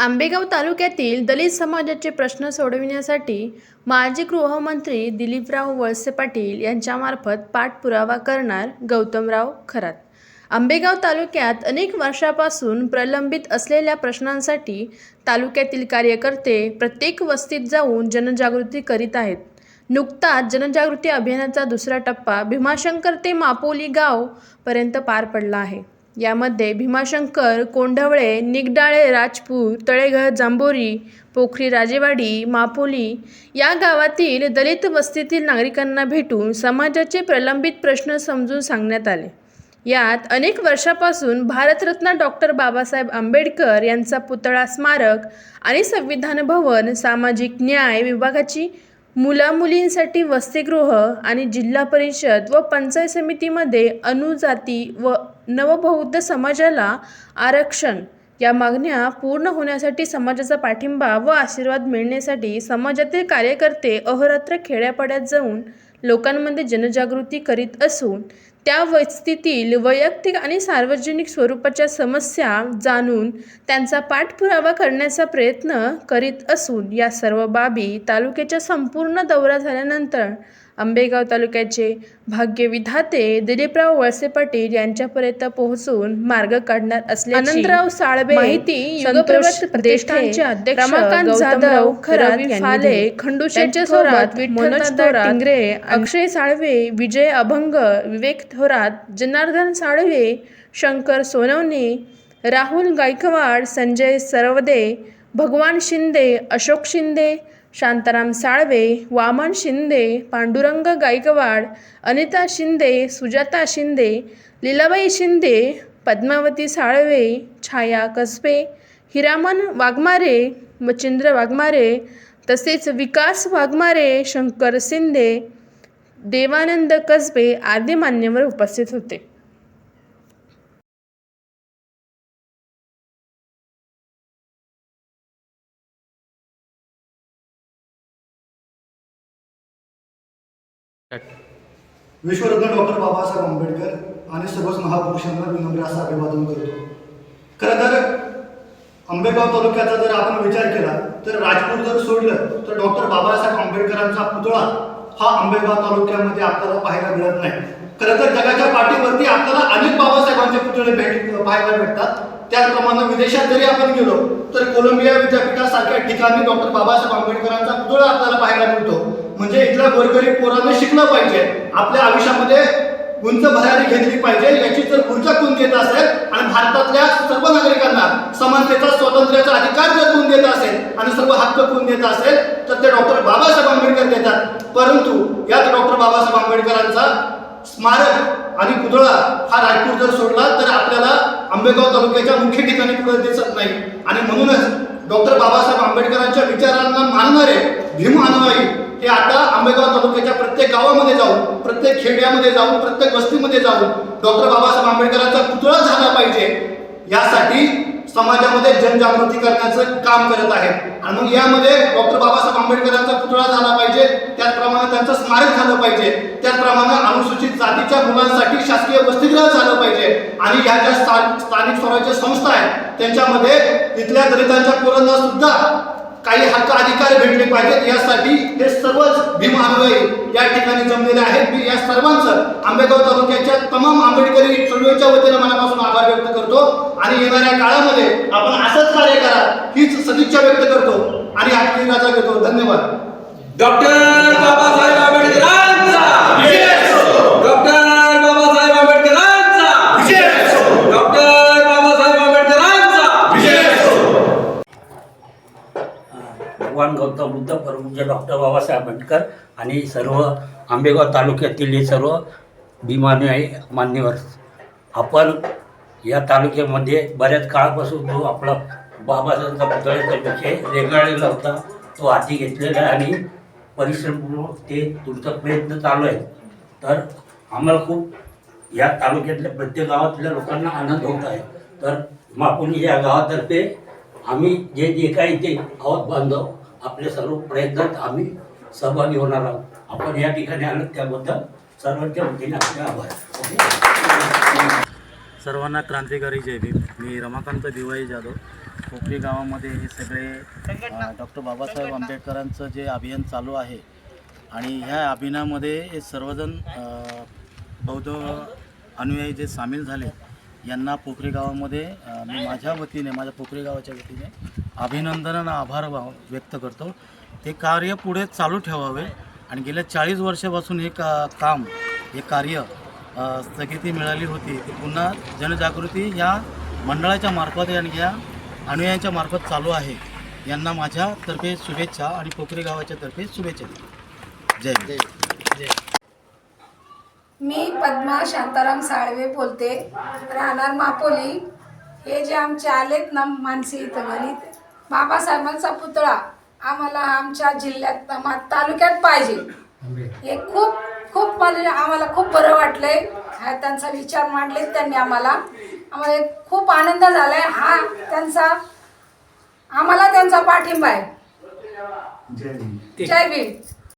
आंबेगाव तालुक्यातील दलित समाजाचे प्रश्न सोडविण्यासाठी माजी गृहमंत्री दिलीपराव वळसे पाटील यांच्यामार्फत पाठपुरावा करणार गौतमराव खरात. आंबेगाव तालुक्यात अनेक वर्षापासून प्रलंबित असलेल्या प्रश्नांसाठी तालुक्यातील कार्यकर्ते प्रत्येक वस्तीत जाऊन जनजागृती करीत आहेत. नुकताच जनजागृती अभियानाचा दुसरा टप्पा भीमाशंकर ते मापोली गावपर्यंत पार पडला आहे. यामध्ये भीमाशंकर कोंढवळे निगडाळे राजपूर तळेघर जांभोरी पोखरी राजेवाडी मापोली या गावातील दलित वस्तीतील नागरिकांना भेटून समाजाचे प्रलंबित प्रश्न समजून सांगण्यात आले. यात अनेक वर्षापासून भारतरत्न डॉक्टर बाबासाहेब आंबेडकर यांचा पुतळा स्मारक आणि संविधान भवन सामाजिक न्याय विभागाची मुलामुलींसाठी वसतिगृह आणि जिल्हा परिषद व पंचायत समितीमध्ये अनुजाती व नवबौद्ध समाजाला आरक्षण. या मागण्या पूर्ण होण्यासाठी समाजाचा पाठिंबा व आशीर्वाद मिळण्यासाठी समाजातील कार्यकर्ते अहोरात्र खेड्यापाड्यात जाऊन लोकांमध्ये जनजागृती करीत असून त्या वस्तीतील वैयक्तिक आणि सार्वजनिक स्वरूपाच्या समस्या जाणून त्यांचा पाठपुरावा करण्याचा प्रयत्न करीत असून या सर्व बाबी तालुक्याच्या संपूर्ण दौरा झाल्यानंतर आंबेगाव तालुक्याचे भाग्यविधाते दिलीपराव वळसे पाटील यांच्यापर्यंत पोहोचून मार्ग काढणार असल्याची आनंदराव साळवे माहिती प्रतिष्ठानचे अध्यक्ष रमाकांत जाधव रवी फाले खंडूशेचे थोरात मनोज थोरात टिंगरे अक्षय साळवे विजय अभंग विवेक थोरात जनार्दन साळवे शंकर सोनवणे राहुल गायकवाड संजय सरवदे भगवान शिंदे अशोक शिंदे शांताराम साळवे वामन शिंदे पांडुरंग गायकवाड अनिता शिंदे सुजाता शिंदे लीलाबाई शिंदे पद्मावती साळवे छाया कसबे हिरामन वाघमारे मच्छिंद्र वाघमारे तसेच विकास वाघमारे शंकर शिंदे देवानंद कसबे आदी मान्यवर उपस्थित होते. विश्वरत्न डॉक्टर बाबासाहेब आंबेडकर आणि सर्वच महापुरुषांना विनम्र असं अभिवादन करतो. खरं तर आंबेगाव तालुक्याचा जर आपण विचार केला तर राजपूर जर सोडलं तर डॉक्टर बाबासाहेब आंबेडकरांचा पुतळा हा आंबेगाव तालुक्यामध्ये आपल्याला पाहायला मिळत नाही. खरं तर जगाच्या पाठीवरती आपल्याला अनेक बाबासाहेबांचे पुतळे भेट पाहायला भेटतात त्याचप्रमाणे विदेशात जरी आपण गेलो तर कोलंबिया विद्यापीठासारख्या ठिकाणी डॉक्टर बाबासाहेब आंबेडकरांचा पुतळा आपल्याला पाहायला मिळतो. म्हणजे इथल्या गोरगरीब पोरांना शिकलं पाहिजे. आपल्या आयुष्यामध्ये उंच भरारी घेतली पाहिजे याची जर ऊर्जा कोण देत असेल आणि भारतातल्या सर्व नागरिकांना समानतेचा स्वातंत्र्याचा अधिकार जर कोण देत असेल आणि सर्व हक्क कोण देत असेल तर ते डॉक्टर बाबासाहेब आंबेडकर देतात. परंतु यात डॉक्टर बाबासाहेब आंबेडकरांचा स्मारक आणि पुतळा हा राजपूर जर सोडला तर आपल्याला आंबेगाव तालुक्याच्या मुख्य ठिकाणी पुढे दिसत नाही. आणि म्हणूनच डॉक्टर बाबासाहेब आंबेडकरांच्या विचारांना मानणारे भीम अनुयायी हे आता आंबेगाव तालुक्याच्या प्रत्येक गावामध्ये जाऊन प्रत्येक खेड्यामध्ये जाऊन प्रत्येक वस्तीमध्ये जाऊन डॉक्टर बाबासाहेब आंबेडकरांचा पुतळा झाला पाहिजे. यासाठी समाजामध्ये जनजागृती करण्याचं काम करत आहे आणि मग यामध्ये डॉक्टर बाबासाहेब आंबेडकरांचा पुतळा झाला त्यांचं स्मारक झालं पाहिजे. त्याचप्रमाणे अनुसूचित जातीच्या मुलांसाठी शासकीय वसतिगृह झालं पाहिजे. आणि ह्या ज्या स्थान- स्थानिक स्वराज्य संस्था आहेत त्यांच्यामध्ये तिथल्या दलितांच्या पोरांना सुद्धा काही हक्क अधिकार भेटले पाहिजेत. यासाठी हे सर्वच भीम या ठिकाणी जमलेले आहेत. मी या सर्वांचं आंबेगाव तालुक्याच्या तमाम आंबेडकरी चळवळीच्या वतीने मनापासून आभार व्यक्त करतो. आणि येणाऱ्या काळामध्ये आपण असंच कार्य करा हीच सदिच्छा व्यक्त करतो. आणि आपली राजा घेतो. धन्यवाद. डॉक्टर बाबासाहेब आंबेडकरांचा! डॉक्टर बाबासाहेब आंबेडकरांचा! डॉक्टर बाबासाहेब आंबेडकरांचा! भगवान गौतम बुद्ध परमपूज्य डॉक्टर बाबासाहेब आंबेडकर आणि सर्व आंबेगाव तालुक्यातील हे सर्व भीमानुयायी मान्यवर. आपण या तालुक्यामध्ये बऱ्याच काळापासून जो आपला बाबासाहेबांचा पुतळ्याचा विषय रेंगाळलेला होता तो हाती घेतलेला आहे आणि परिश्रमपूर्वक ते तुमचा प्रयत्न चालू आहे तर आम्हाला खूप या तालुक्यातल्या प्रत्येक गावातल्या लोकांना आनंद होत आहे. तर मापुनी या गावातर्फे आम्ही जे जे काही ते गावात बांधव आपले सर्व प्रयत्नात आम्ही सहभागी होणार आहोत. आपण या ठिकाणी आलो त्याबद्दल सर्वांच्या वतीने आपले आभार. सर्वांना क्रांतिकारी जय भीम. मी रमाकांत दिवाळी जाधव. कोपरी गावामध्ये हे सगळे डॉक्टर बाबासाहेब आंबेडकरांचं जे अभियान चालू आहे आणि ह्या अभियानामध्ये हे सर्वजण बौद्ध अनुयायी जे सामील झाले यांना पोखरी गावामध्ये मी माझ्या वतीने माझ्या पोखरी गावाच्या वतीने अभिनंदन आणि आभार भाव व्यक्त करतो. हे कार्य पुढे चालू ठेवावे आणि गेल्या चाळीस वर्षापासून हे का काम हे कार्य स्थगिती मिळाली होती. ती पुन्हा जनजागृती या मंडळाच्या मार्फत आणि या अनुयायांच्या मार्फत चालू आहे. यांना माझ्यातर्फे शुभेच्छा आणि पोखरी गावाच्या तर्फे शुभेच्छा. जय हिंद. मी पद्मा शांताराम साळवे बोलते. राहणार मापोली. हे जे आमचे आलेत ना मानसी इथं गणित बाबासाहेबांचा पुतळा आम्हाला आमच्या जिल्ह्यात तालुक्यात पाहिजे. हे खूप खूप मला आम्हाला खूप बरं वाटलंय. हा त्यांचा विचार मांडले त्यांनी आम्हाला. आम्हाला खूप आनंद झालाय. हा त्यांचा आम्हाला त्यांचा पाठिंबा आहे. जय भीम.